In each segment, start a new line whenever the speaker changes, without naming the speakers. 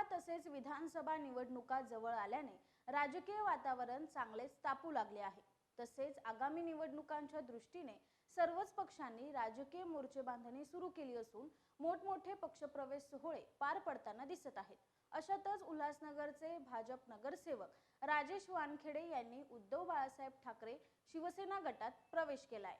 लोकसभा तसेच विधानसभा निवडणुका जवळ आल्याने राजकीय वातावरण चांगलेच तापू लागले आहे. तसेच आगामी निवडणुकांच्या दृष्टीने सर्वच पक्षांनी राजकीय मोर्चे बांधणी सुरू केली असून मोठमोठे पक्षप्रवेश सोहळे पार पडताना दिसत आहेत. अशातच उल्हासनगरचे भाजप नगरसेवक राजेश वानखेडे यांनी उद्धव बाळासाहेब ठाकरे शिवसेना गटात प्रवेश केलाय.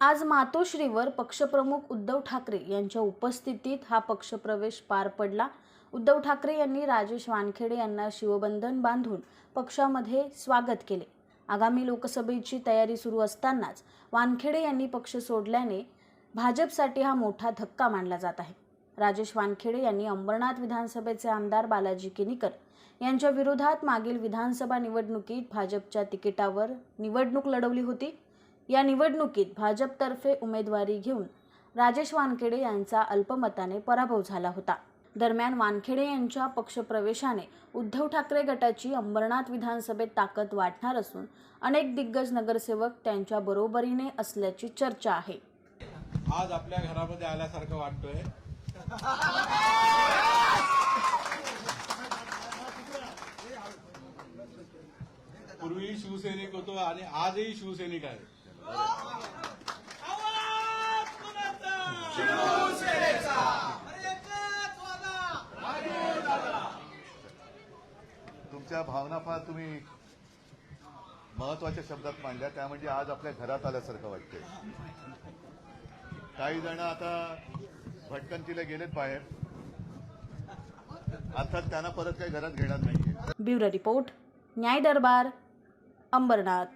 आज मातोश्रीवर पक्षप्रमुख उद्धव ठाकरे यांच्या उपस्थितीत हा पक्षप्रवेश पार पडला. उद्धव ठाकरे यांनी राजेश वानखेडे यांना शिवबंधन बांधून पक्षामध्ये स्वागत केले. आगामी लोकसभेची तयारी सुरू असतानाच वानखेडे यांनी पक्ष सोडल्याने भाजपसाठी हा मोठा धक्का मानला जात आहे. राजेश वानखेडे यांनी अंबरनाथ विधानसभेचे आमदार बालाजी किनीकर यांच्या विरोधात मागील विधानसभा निवडणुकीत भाजपच्या तिकिटावर निवडणूक लढवली होती. या निवडणुकीत भाजपतर्फे उमेदवारी घेऊन राजेश वानखेडे यांचा अल्पमताने पराभव झाला होता. दरम्यान वानखेडे यांच्या पक्षप्रवेशाने उद्धव ठाकरे गटाची अंबरनाथ विधानसभेत ताकद वाढणार असून अनेक दिग्गज नगरसेवक त्यांच्या बरोबरीने असल्याची चर्चा आहे.
आज आपल्या घरामध्ये आल्यासारखं वाटतोय. पूर्वी शिवसैनिक होतो आणि आजही शिवसैनिक आहे.
त्या भावना फार तुम्ही महत्त्वाच्या शब्दात मांडल्या. त्या म्हणजे आज आपल्या घरात आल्यासारखं वाटतंय. काही जण आता भटकंतीला गेलेत बाहेर. अर्थात त्यांना परत काही घरात घेणार नाही
ब्युरो रिपोर्ट न्याय दरबार अंबरनाथ.